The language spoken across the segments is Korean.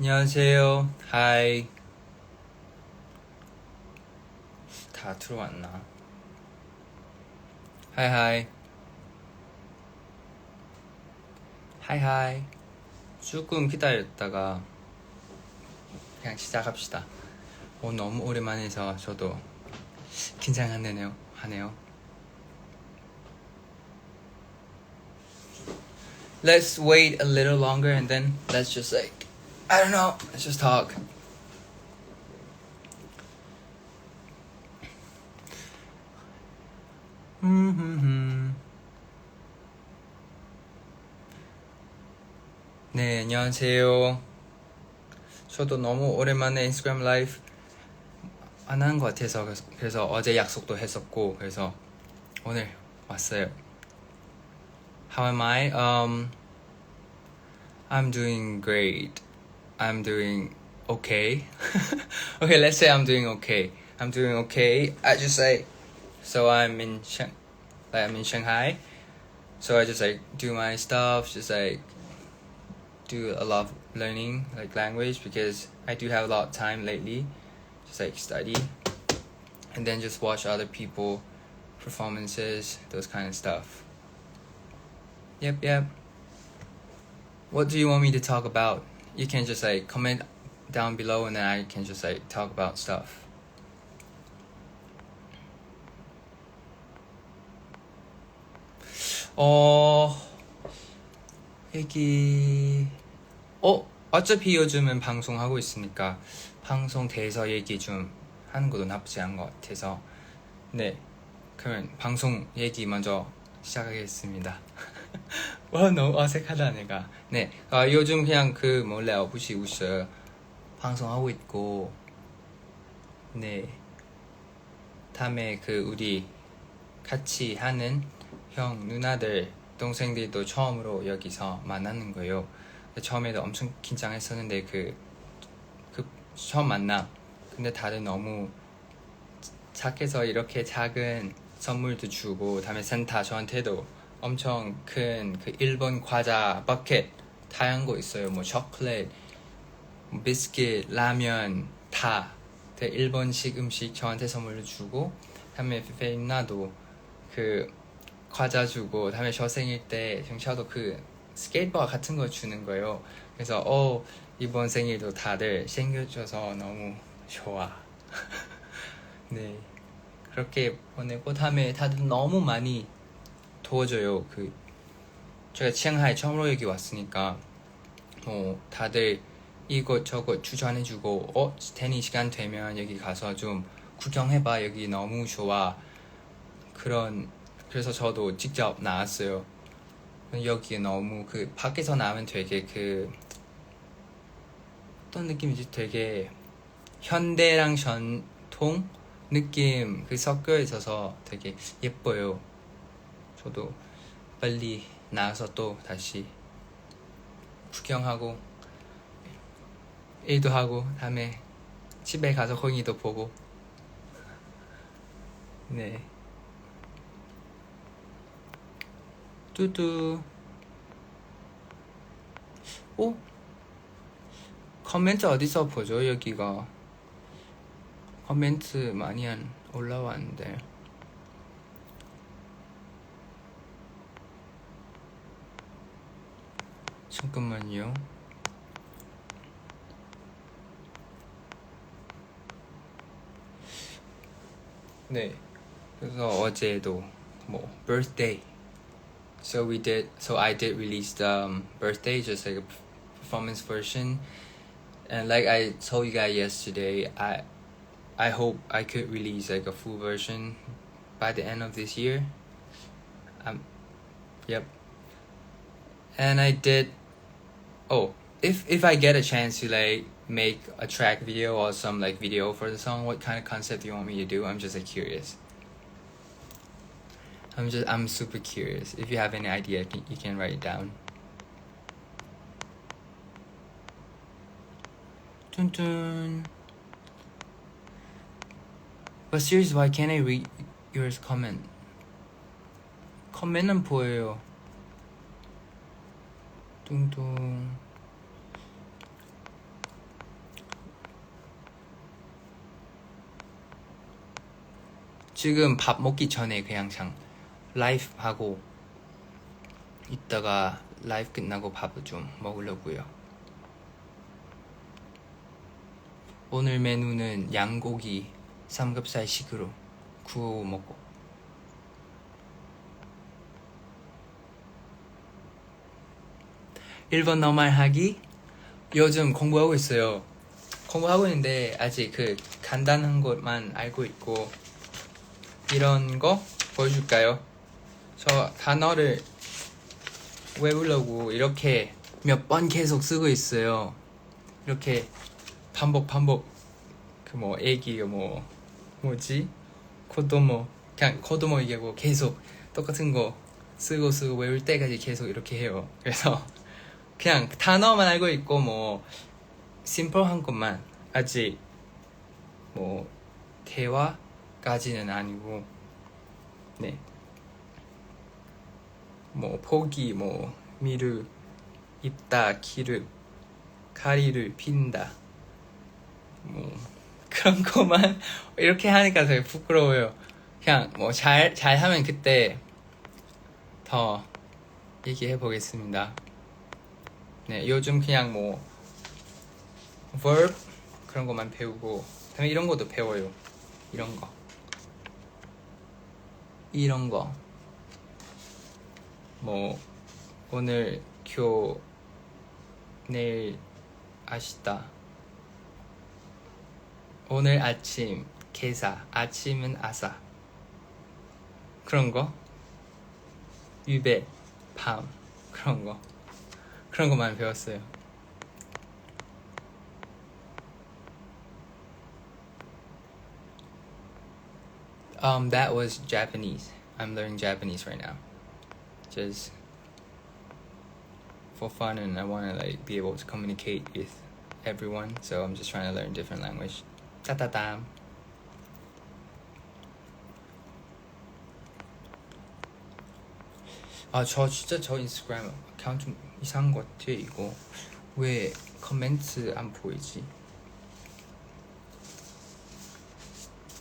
안녕하세요. 하이. 다 들어왔나? 하이 하이. 하이 하이. 조금 기다렸다가 그냥 시작합시다. 오 너무 오랜만에 해서 저도 긴장하네요. 하네요. Let's wait a little longer and then let's just like I don't know. Let's just talk. 음, 네, 안녕하세요. 저도 너무 오랜만에 인스타그램 라이브 안 한 것 같아서 그래서, 그래서 어제 약속도 했었고 그래서 오늘 왔어요. How am I? Um, I'm doing great. I'm doing okay. okay, let's say I'm doing okay. I'm doing okay. I just say, so I'm in Shang, like I'm in Shanghai. So I just like do my stuff, just like do a lot of learning like language because I do have a lot of time lately. Just like study, and then just watch other people performances, those kind of stuff. Yep, yep. What do you want me to talk about? You can just like comment down below and then I can just like talk about stuff. 어, 얘기, 어, 어차피 요즘은 방송하고 있으니까 방송 대해서 얘기 좀 하는 것도 나쁘지 않은 것 같아서 네, 그러면 방송 얘기 먼저 시작하겠습니다. 와 너무 어색하다 내가. 네 아, 요즘 그냥 그 몰래 어부시 우스 방송하고 있고 네. 다음에 그 우리 같이 하는 형 누나들 동생들도 처음으로 여기서 만나는 거예요. 처음에도 엄청 긴장했었는데 그, 그 처음 만나. 근데 다들 너무 착해서 이렇게 작은 선물도 주고 다음에 센터 저한테도 엄청 큰 그 일본 과자 버켓 다양한 거 있어요. 뭐 초콜릿, 뭐 비스킷, 라면 다. 그 일본식 음식 저한테 선물로 주고 다음에 페인나도 그 과자 주고 다음에 저 생일 때 정샤도 그 스케이트보드 같은 거 주는 거예요. 그래서 어 이번 생일도 다들 챙겨줘서 너무 좋아. 네 그렇게 보내고 다음에 다들 너무 많이 도와줘요. 그 제가 치앙하이 처음으로 여기 왔으니까 뭐 다들 이것 저것 추천해주고 어 테니 시간 되면 여기 가서 좀 구경해봐 여기 너무 좋아 그런 그래서 저도 직접 나왔어요. 여기 너무 그 밖에서 나오면 되게 그 어떤 느낌이지 되게 현대랑 전통 느낌 그 섞여 있어서 되게 예뻐요. 저도 빨리 나와서 또 다시 구경하고 일도 하고 다음에 집에 가서 홍이도 보고. 네. 뚜뚜. 오? 커멘트 어디서 보죠 여기가? 커멘트 많이 안 올라왔는데 잠깐만요. 네. 그래서 어제도 뭐 birthday. So we did. So I did release the um, birthday, just like a performance version. And like I told you guys yesterday, I I hope I could release like a full version by the end of this year. Um, yep. And I did oh if if i get a chance to like make a track video or some like video for the song what kind of concept do you want me to do i'm just like curious i'm just i'm super curious if you have any idea you can write it down dun dun but seriously why can't i read yours comment comment은 보여요 뚱뚱 지금 밥 먹기 전에 그냥 장 라이프 하고 이따가 라이프 끝나고 밥을 좀 먹으려고요. 오늘 메뉴는 양고기 삼겹살식으로 구워 먹고 일본 너말 하기 요즘 공부하고 있어요. 공부하고 있는데 아직 그 간단한 것만 알고 있고 이런 거 보여줄까요? 저 단어를 외우려고 이렇게 몇 번 계속 쓰고 있어요. 이렇게 반복 반복 그 뭐 애기 뭐 뭐지 코도모 그냥 코도모 얘기하고 계속 똑같은 거 쓰고 쓰고 외울 때까지 계속 이렇게 해요. 그래서 그냥 단어만 알고 있고 뭐 심플한 것만. 아직 뭐 대화까지는 아니고 네. 뭐 포기 뭐 미루 입다 기르 가리를 핀다. 뭐 그런 것만 이렇게 하니까 되게 부끄러워요. 그냥 뭐 잘 잘하면 그때 더 얘기해 보겠습니다 네 요즘 그냥 뭐 verb 그런 것만 배우고 그다음에 이런 것도 배워요. 이런 거. 이런 거. 뭐 오늘 교 내일 아시다. 오늘 아침 개사. 아침은 아사. 그런 거? 유배 밤. 그런 거 그런 것만 배웠어요 Um, that was Japanese. I'm learning Japanese right now. Just for fun and I want to like be able to communicate with everyone. So I'm just trying to learn different language. 따따담. 아, 저 진짜 저 인스타그램 account 좀 이상한 것 같아, 이거. 왜 커멘트 안 보이지?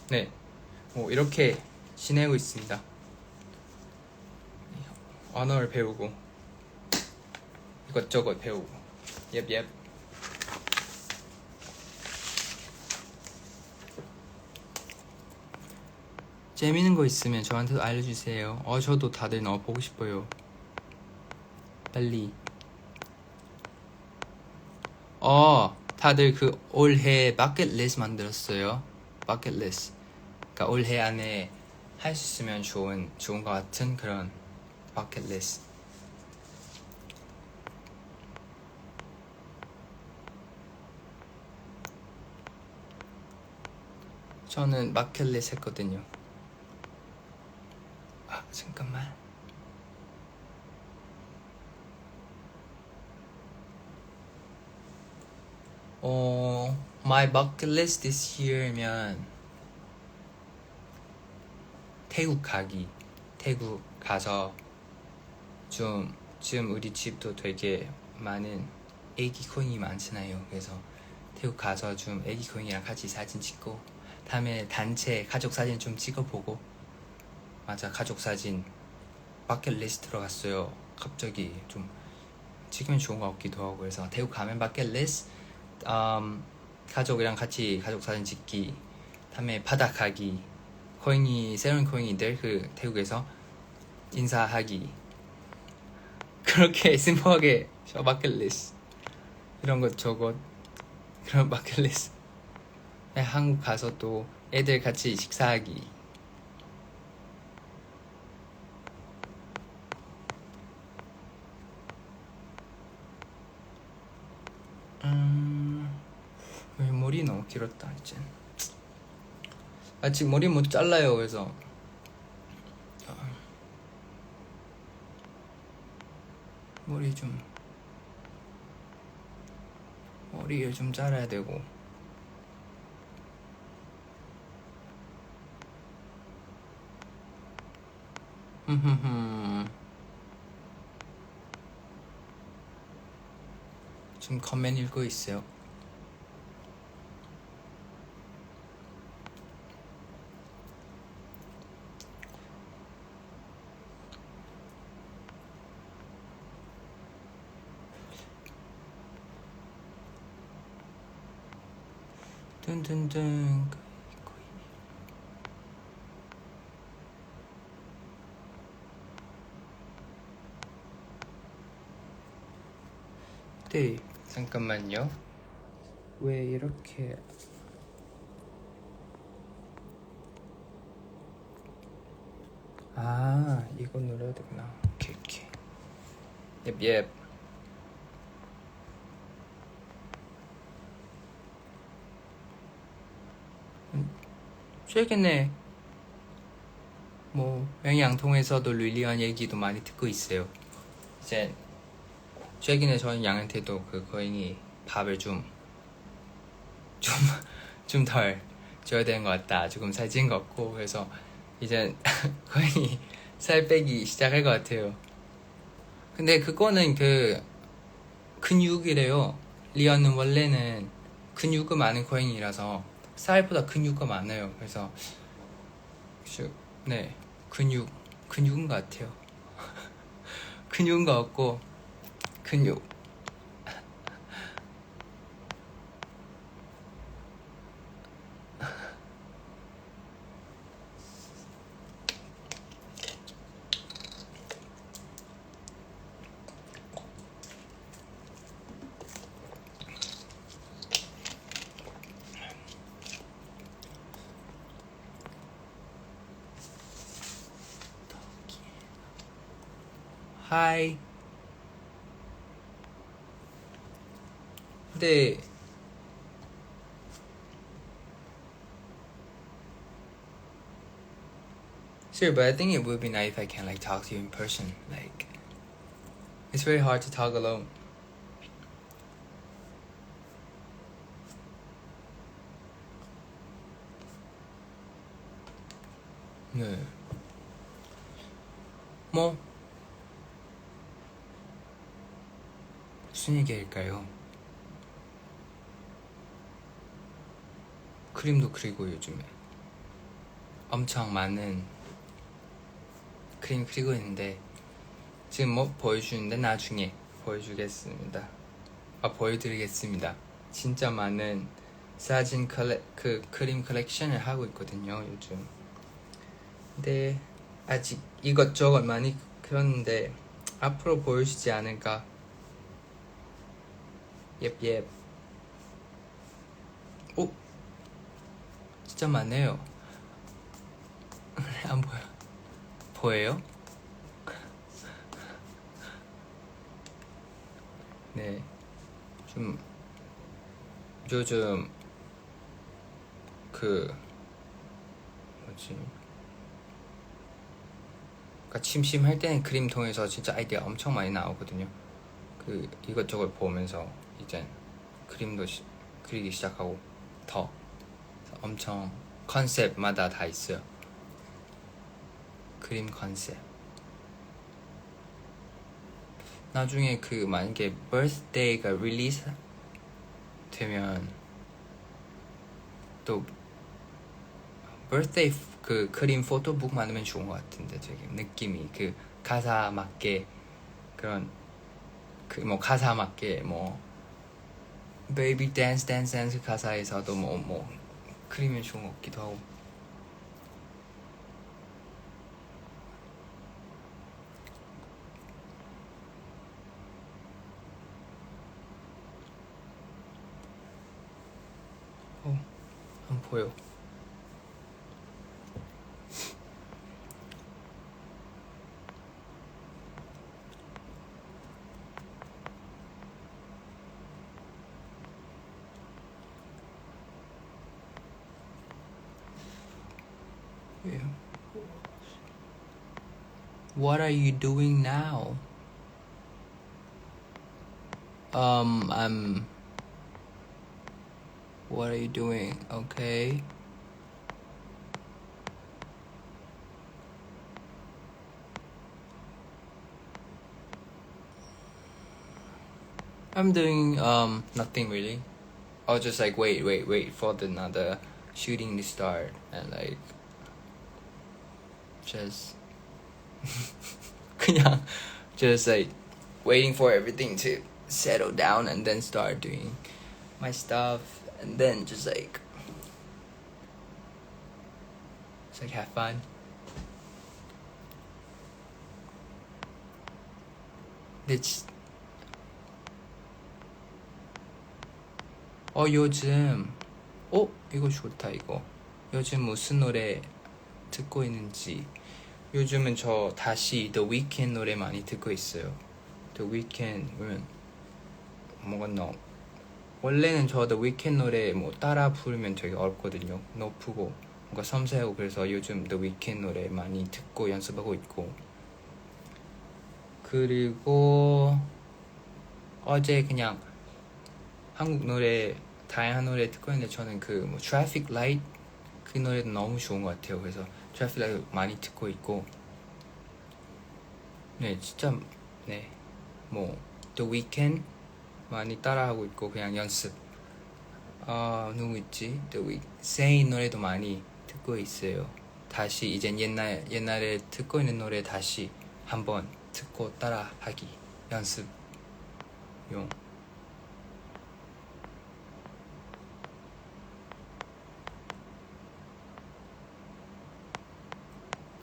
네. 뭐, 이렇게 지내고 있습니다. 언어를 배우고, 이것저것 배우고. 옙, 옙. 재밌는 거 있으면 저한테도 알려주세요. 어, 저도 다들 너무 보고 싶어요. 빨리. 어, 다들 그 올해 바켓 리스트 만들었어요. 바켓 리스트. 그러니까 올해 안에 할 수 있으면 좋은 좋은 것 같은 그런 바켓 리스트. 저는 바켓 리스트 했거든요. 아, 잠깐만. 어, my bucket list this year면 태국 가기. 태국 가서 좀 지금 우리 집도 되게 많은 애기 코인이 많잖아요. 그래서 태국 가서 좀 애기 코인이랑 같이 사진 찍고 다음에 단체 가족 사진 좀 찍어보고 맞아 가족 사진 바켓 리스트 들어갔어요. 갑자기 좀 찍으면 좋은 것 같기도 하고 그래서 태국 가면 바켓 리스트 음, 가족이랑 같이 가족 사진 찍기 다음에 바다 가기 코인이 새로운 코인이들 그 태국에서 인사하기. 그렇게 심플하게 저 바켓 리스트 이런 것 저것 그런 바켓 리스트. 네, 한국 가서 또 애들 같이 식사하기 머리 너무 길었다 이제. 아직 머리 못 잘라요 그래서. 아, 머리 좀 머리를 좀 잘라야 되고. 지금 커맨 읽고 있어요. 뚠뚠뚠 네. 잠깐만요. 왜 이렇게 아 이거 눌러야 되구나. 오케이 오케이. 옙옙 최근에 뭐 영양통에서도 릴리언 얘기도 많이 듣고 있어요 이제 최근에 저희 양한테도 그 거인이 밥을 좀 좀 좀 덜 줘야 되는 것 같다. 조금 살찐 것 같고 그래서 이제 거인이 살 빼기 시작할 것 같아요. 근데 그거는 그 근육이래요. 리언은 원래는 근육이 많은 거인이라서 살보다 근육이 많아요. 그래서 슈- 네 근육 근육인 것 같아요. 근육인 것 같고 근육 하이 근데 Sure, but I think it would be nice if I can like talk to you in person. Like, it's very hard to talk alone. 네. 뭐 무슨 얘기할까요? 그림도 그리고 요즘에 엄청 많은 그림 그리고 있는데 지금 뭐 보여주는데 나중에 보여주겠습니다. 아 보여드리겠습니다. 진짜 많은 사진 컬렉 그 그림 컬렉션을 하고 있거든요 요즘. 근데 아직 이것저것 많이 그렸는데 앞으로 보여주지 않을까. 옙옙. 오 진짜 많네요. 안 보여. 보여요? 네. 좀 요즘 그 뭐지? 그러니까 심심할 때는 그림 통해서 진짜 아이디어 엄청 많이 나오거든요. 그 이것저것 보면서 이제 그림도 시- 그리기 시작하고 더 엄청 컨셉마다 다 있어요. 그림 컨셉. 나중에 그 만약에 birthday가 릴리스 되면 또 birthday 그 그림 포토북 만들면 좋은 것 같은데 되게 느낌이 그 가사 맞게 그런 그 뭐 가사 맞게 뭐 baby dance dance dance 가사에서도 뭐 뭐 그리면 좋은 것 같기도 하고 어, 안 보여. What are you doing now? Um, I'm. What are you doing? Okay. I'm doing um nothing really. I was just like wait, wait, wait for the another shooting to start and like just 그냥 just like waiting for everything to settle down and then start doing my stuff and then just like just like have fun. It's 어 요즘 Oh, 이거 좋다 이거 요즘 무슨 노래 듣고 있는지 요즘은 저 다시 The Weeknd 노래 많이 듣고 있어요. The Weeknd은 뭐가 너 원래는 저 The Weeknd 노래 뭐 따라 부르면 되게 어렵거든요. 높고 뭔가 섬세하고 그래서 요즘 The Weeknd 노래 많이 듣고 연습하고 있고 그리고 어제 그냥 한국 노래 다양한 노래 듣고 있는데 저는 그 뭐 Traffic Light 그 노래도 너무 좋은 것 같아요. 그래서 Light 많이 듣고 있고 네 진짜 네뭐 The Weeknd 많이 따라하고 있고 그냥 연습 아 누구 있지? The Week Zayn 노래도 많이 듣고 있어요. 다시 이젠 옛날 옛날에 듣고 있는 노래 다시 한번 듣고 따라하기 연습용.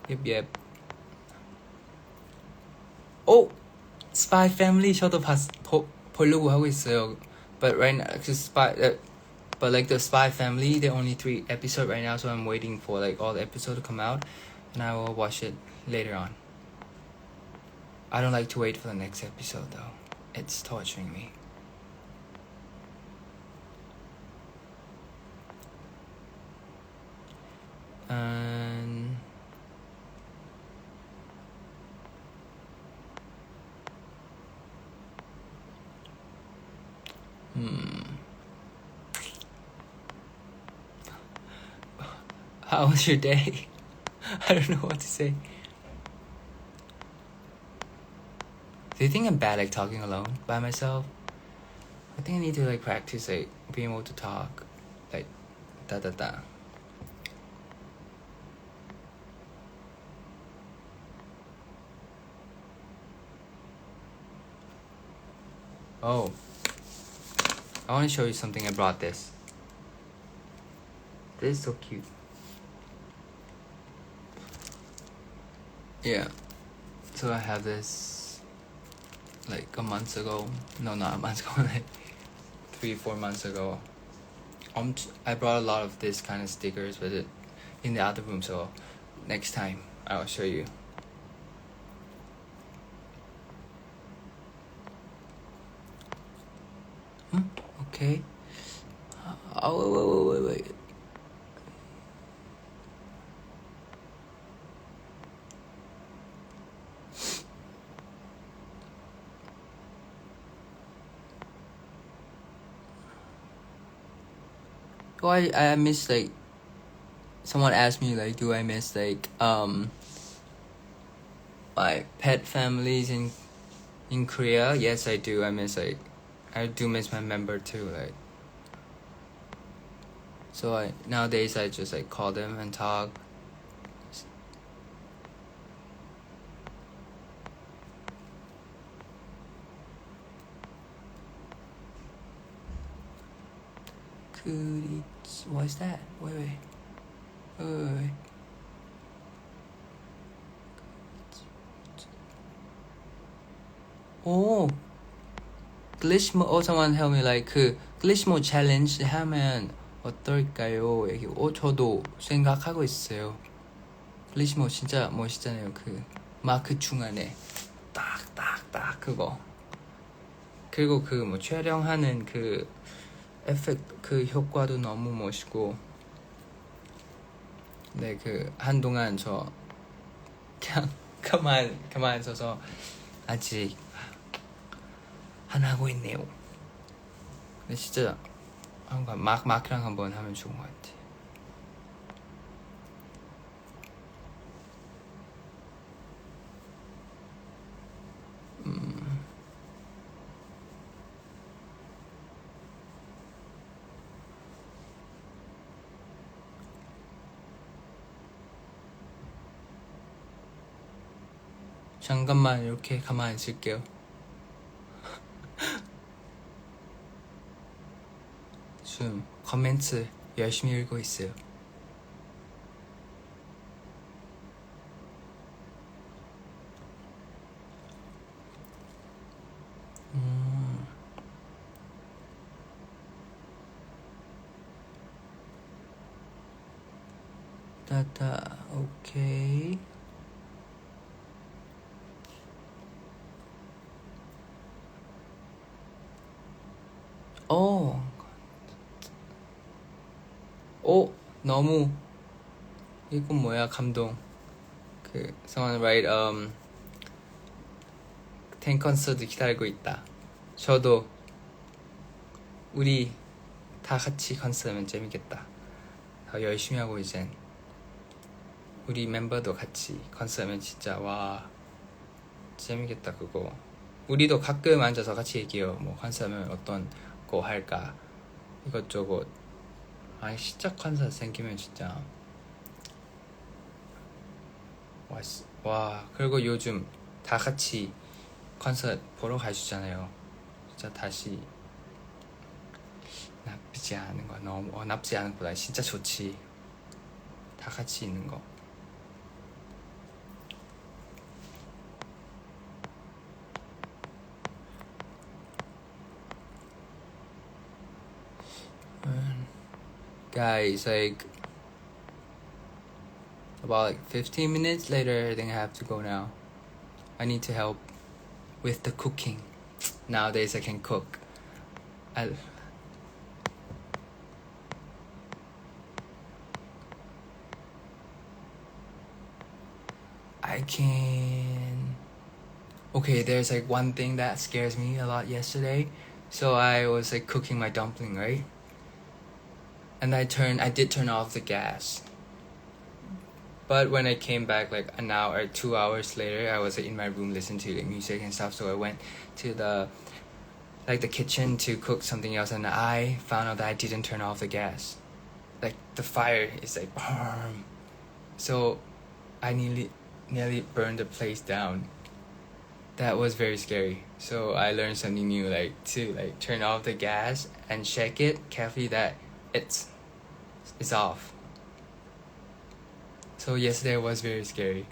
Yep, yep. 오! Spy Family 저도 봤, 보, 보려고 하고 있어요. But right now, cause Spy, uh, but like the Spy Family, there are only three episodes right now, so I'm waiting for like all the episodes to come out, and I will watch it later on. I don't like to wait for the next episode though. It's torturing me. And hmm. How was your day? I don't know what to say. Do you think I'm bad like talking alone by myself? I think I need to like practice like being able to talk like da da da. Oh, I want to show you something. I brought this. This is so cute. Yeah. So I have this like a month ago. No, not a month ago. Like three, four months ago. Um, I brought a lot of this kind of stickers, but it in the other room. So next time I'll show you. Hmm? Okay. Oh wait, wait, wait, wait, wait. Oh, I I miss like. Someone asked me like, do I miss like um. My pet families in, in Korea? Yes, I do. I miss like, I do miss my member too. Like. So I nowadays I just like call them and talk. Could it? What is that? Wait, wait, wait, wait, wait. 오, 글리시모. Me. Like 그 글리시모 챌린지 하면 어떨까요? 얘기. 어, 저도 생각하고 있어요. 글리시모 진짜 멋있잖아요. 그 마크 중간에 딱딱딱 그거. 그리고 그 뭐 촬영하는 그 에펙트 그 효과도 너무 멋있고 네 그 한동안 저 그냥 가만 가만 있어서 아직 안 하고 있네요. 근데 진짜 한번 막 마크랑 한번 하면 좋은 것 같아. 음. 잠깐만 이렇게 가만히 있을게요. 커멘트 열심히 읽고 있어요. 음. 따따 오케이. 오 오 너무 이건 뭐야? 감동. 그 someone write um 탱 콘서트 기다리고 있다. 저도 우리 다 같이 콘서트 하면 재밌겠다. 더 열심히 하고 이젠 우리 멤버도 같이 콘서트 하면 진짜 와 재밌겠다 그거. 우리도 가끔 앉아서 같이 얘기해요. 뭐 콘서트 하면 어떤 거 할까? 이것저것 아니 진짜 콘서트 생기면 진짜. 와, 씨- 와 그리고 요즘 다 같이 콘서트 보러 가주잖아요. 진짜 다시 나쁘지 않은 거 너무 어, 나쁘지 않은 것보다 진짜 좋지. 다 같이 있는 거 guys like about like 15 minutes later I think I have to go now I need to help with the cooking nowadays I can cook I, I can. Okay, there's like one thing that scares me a lot yesterday. So I was like cooking my dumpling, right? And I turned, I did turn off the gas. But when I came back like an hour or two hours later, I was in my room listening to like music and stuff. So I went to the like the kitchen to cook something else, and I found out that I didn't turn off the gas. Like the fire is like, so I nearly nearly burned the place down. That was very scary. So I learned something new, like to like turn off the gas and check it carefully that it's it's off. So yesterday was very scary.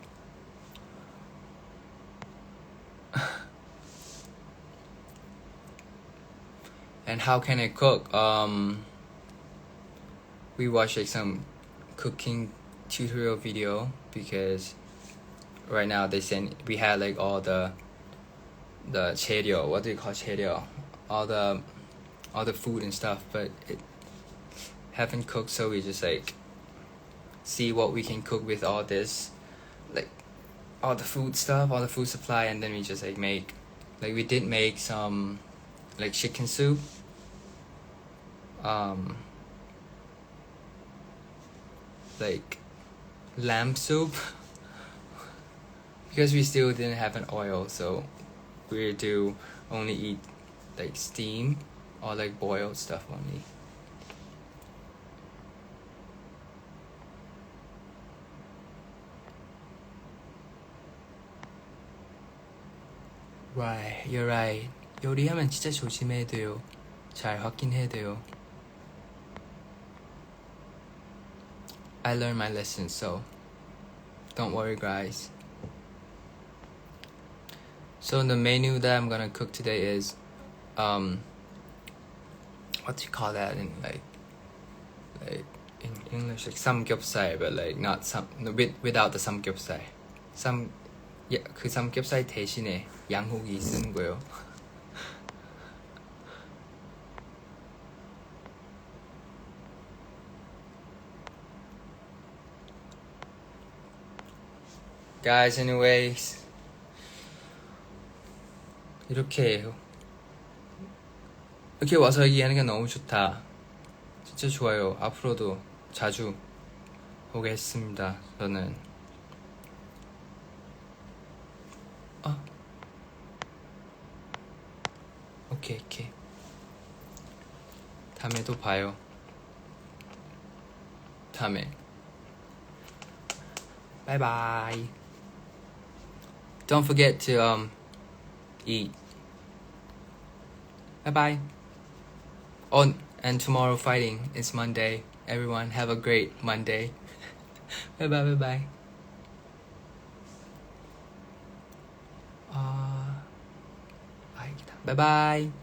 and how can I cook? Um, we watched like some cooking tutorial video because right now they send we had like all the the cherio what do you call cherio all the all the food and stuff but it haven't cooked so we just like see what we can cook with all this like all the food stuff all the food supply and then we just like make like we did make some like chicken soup. Um like lamb soup. Because we still didn't have an oil so we do only eat like steam or like boiled stuff only Right, you're right. 요리하면 진짜 조심해야 돼요. 잘 확인해야 돼요. I learned my lesson, so don't worry, guys. So the menu that I'm gonna cook today is, um, what do you call that in like, like in English like samgyeopsal, but like not some no, with without the samgyeopsal. Some, yeah, 그 삼겹살 대신에 양고기 쓰는 거요. Guys, anyways. 이렇게. 이렇게 와서 얘기하는 게 너무 좋다. 진짜 좋아요. 앞으로도 자주 오겠습니다. 저는. 아. 오케이, 오케이. 다음에 또 봐요. 다음에. Bye bye. Don't forget to um eat. Bye bye. Oh, and tomorrow fighting is Monday. Everyone have a great Monday. bye bye bye bye. 拜拜。